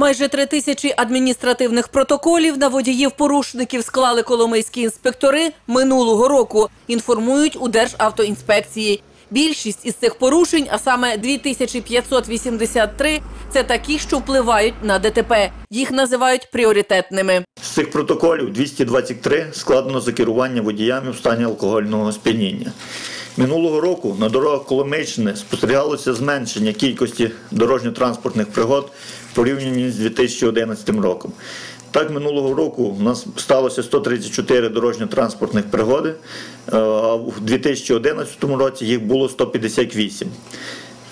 Майже три тисячі адміністративних протоколів на водіїв-порушників склали коломийські інспектори минулого року, інформують у Державтоінспекції. Більшість із цих порушень, а саме 2583, це такі, що впливають на ДТП. Їх називають пріоритетними. З цих протоколів 223 складено за керування водіями в стані алкогольного сп'яніння. Минулого року на дорогах Коломийщини спостерігалося зменшення кількості дорожньо-транспортних пригод в порівнянні з 2011 роком. Так, минулого року у нас сталося 134 дорожньо-транспортних пригоди, е, а в 2011 році їх було 158.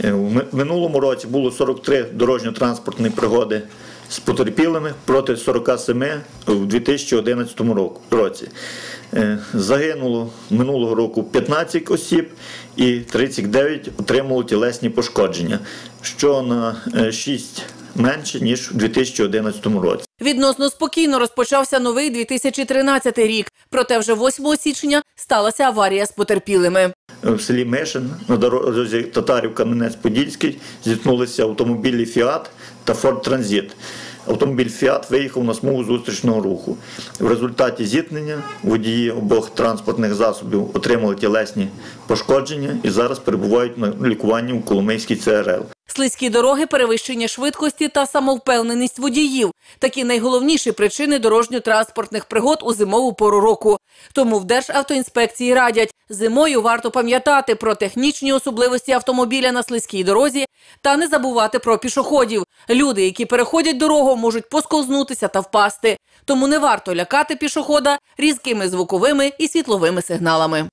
Е, В минулому році було 43 дорожньо-транспортні пригоди з потерпілими проти 47 в 2011 року- році. Е, Загинуло минулого року 15 осіб і 39 отримало тілесні пошкодження, що на 6 менше, ніж у 2011 році. Відносно спокійно розпочався новий 2013 рік. Проте вже 8 січня сталася аварія з потерпілими. В селі Мишин на дорозі Татарів Кам'янець-Подільський зіткнулися автомобілі Фіат та Форд Транзит. Автомобіль Фіат виїхав на смугу зустрічного руху. В результаті зіткнення водії обох транспортних засобів отримали тілесні пошкодження і зараз перебувають на лікуванні у Коломийській ЦРЛ. Слизькі дороги, перевищення швидкості та самовпевненість водіїв такі найголовніші причини дорожньо-транспортних пригод у зимову пору року. Тому в Державтоінспекції радять зимою варто пам'ятати про технічні особливості автомобіля на слизькій дорозі та не забувати про пішоходів. Люди, які переходять дорогу, можуть посковзнутися та впасти. Тому не варто лякати пішохода різкими звуковими і світловими сигналами.